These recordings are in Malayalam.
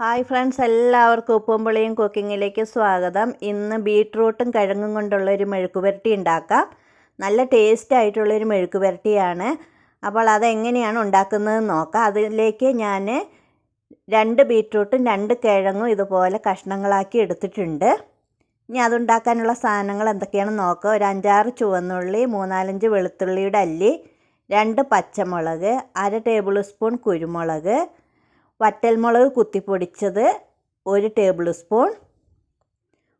ഹായ് ഫ്രണ്ട്സ് എല്ലാവർക്കും ഉപ്പുംപുളിയും കുക്കിങ്ങിലേക്ക് സ്വാഗതം. ഇന്ന് ബീട്രൂട്ടും കിഴങ്ങും കൊണ്ടുള്ള ഒരു മെഴുക്കുപുരട്ടി ഉണ്ടാക്കാം. നല്ല ടേസ്റ്റ് ആയിട്ടുള്ളൊരു മെഴുക്കുപുരട്ടിയാണ്. അപ്പോൾ അതെങ്ങനെയാണ് ഉണ്ടാക്കുന്നത് നോക്കാം. അതിലേക്ക് ഞാൻ രണ്ട് ബീട്രൂട്ടും രണ്ട് കിഴങ്ങും ഇതുപോലെ കഷ്ണങ്ങളാക്കി എടുത്തിട്ടുണ്ട്. ഇനി അതുണ്ടാക്കാനുള്ള സാധനങ്ങൾ എന്തൊക്കെയാണെന്ന് നോക്കുക ഒരു അഞ്ചാറ് ചുവന്നുള്ളി മൂന്നാലഞ്ച് വെളുത്തുള്ളിയുടെ അല്ലി രണ്ട് പച്ചമുളക് അര ടേബിൾ സ്പൂൺ കുരുമുളക് വറ്റൽമുളക് കുത്തിപ്പൊടിച്ചത് ഒരു ടേബിൾ സ്പൂൺ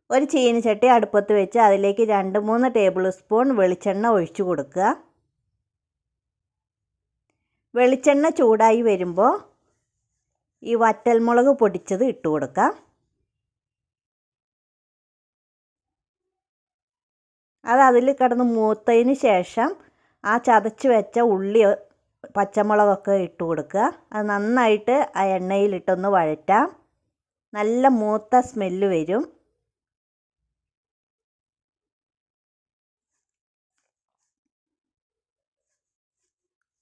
ഒരു ചീനിച്ചട്ടി അടുപ്പത്ത് വെച്ച് അതിലേക്ക് രണ്ട് മൂന്ന് ടേബിൾ സ്പൂൺ വെളിച്ചെണ്ണ ഒഴിച്ചു കൊടുക്കുക. വെളിച്ചെണ്ണ ചൂടായി വരുമ്പോൾ ഈ വറ്റൽമുളക് പൊടിച്ചത് ഇട്ട് കൊടുക്കാം അത് അതിൽ കിടന്ന് മൂത്തതിന് ശേഷം ആ ചതച്ച് വെച്ച ഉള്ളി പച്ചമുളകൊക്കെ ഇട്ട് കൊടുക്കുക. അത് നന്നായിട്ട് ആ എണ്ണയിലിട്ടൊന്ന് വഴറ്റാം. നല്ല മൂത്ത സ്മെല്ല് വരും.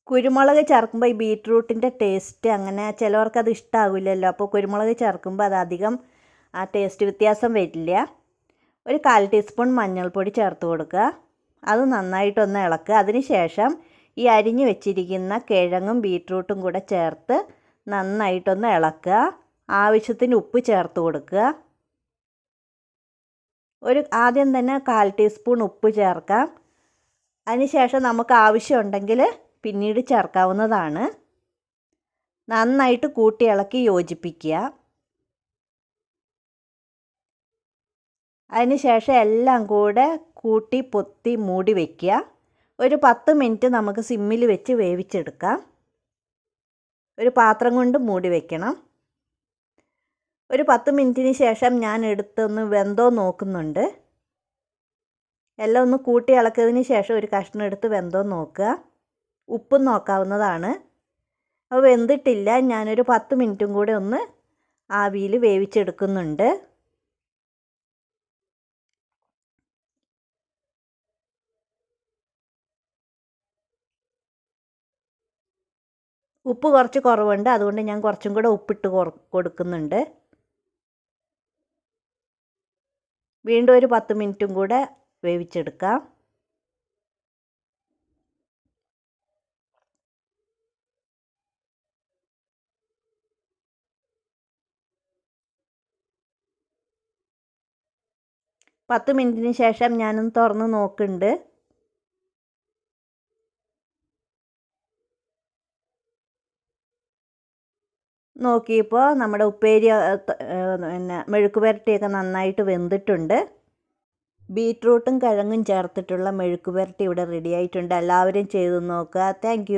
കുരുമുളക് ചേർക്കുമ്പോൾ ഈ ബീട്രൂട്ടിന്റെ ടേസ്റ്റ് അങ്ങനെ ചിലവർക്കത് അത് ഇഷ്ടമാവില്ലല്ലോ അപ്പോൾ കുരുമുളക് ചേർക്കുമ്പോൾ അത് അധികം ആ ടേസ്റ്റ് വ്യത്യാസം വരില്ല. ഒരു കാൽ ടീസ്പൂൺ മഞ്ഞൾപ്പൊടി ചേർത്ത് കൊടുക്കുക. അത് നന്നായിട്ടൊന്ന് ഇളക്കുക. അതിന് ശേഷം ഈ അരിഞ്ഞു വെച്ചിരിക്കുന്ന കിഴങ്ങും ബീട്രൂട്ടും കൂടെ ചേർത്ത് നന്നായിട്ടൊന്ന് ഇളക്കുക. ആവശ്യത്തിന് ഉപ്പ് ചേർത്ത് കൊടുക്കുക. ഒരു ആദ്യം തന്നെ കാൽ ടീസ്പൂൺ ഉപ്പ് ചേർക്കാം. അതിനുശേഷം നമുക്ക് ആവശ്യമുണ്ടെങ്കിൽ പിന്നീട് ചേർക്കാവുന്നതാണ്. നന്നായിട്ട് കൂട്ടി ഇളക്കി യോജിപ്പിക്കുക. അതിനുശേഷം എല്ലാം കൂടെ കൂട്ടി പൊത്തി മൂടി വയ്ക്കുക ഒരു പത്ത് മിനിറ്റ് നമുക്ക് സിമ്മിൽ വെച്ച് വേവിച്ചെടുക്കാം. ഒരു പാത്രം കൊണ്ട് മൂടി വയ്ക്കണം ഒരു പത്ത് മിനിറ്റിന് ശേഷം ഞാൻ എടുത്തൊന്ന് വെന്തോ നോക്കുന്നുണ്ട്. എല്ലാം ഒന്ന് കൂട്ടി ഇളക്കിയതിന് ശേഷം ഒരു കഷ്ണം എടുത്ത് വെന്തോ നോക്കുക. ഉപ്പും നോക്കാവുന്നതാണ്. അപ്പോൾ വെന്തിട്ടില്ല. ഞാനൊരു പത്ത് മിനിറ്റും കൂടെ ഒന്ന് ആവിയിൽ വേവിച്ചെടുക്കുന്നുണ്ട്. ഉപ്പ് കുറച്ച് കുറവുണ്ട്. അതുകൊണ്ട് ഞാൻ കുറച്ചും കൂടെ ഉപ്പിട്ട് കൊടുക്കുന്നുണ്ട്. വീണ്ടും ഒരു പത്ത് മിനിറ്റും കൂടെ വേവിച്ചെടുക്കാം. പത്ത് മിനിറ്റിന് ശേഷം ഞാനൊന്ന് തുറന്ന് നോക്കുന്നുണ്ട്. നോക്കിയപ്പോൾ നമ്മുടെ ഉപ്പേരി പിന്നെ മെഴുക്ക് പുരട്ടിയൊക്കെ നന്നായിട്ട് വെന്തിട്ടുണ്ട്. ബീറ്റ്റൂട്ടും കിഴങ്ങും ചേർത്തിട്ടുള്ള മെഴുക്ക് പുരട്ടി ഇവിടെ റെഡി ആയിട്ടുണ്ട്. എല്ലാവരും ചെയ്ത് നോക്കുക. താങ്ക്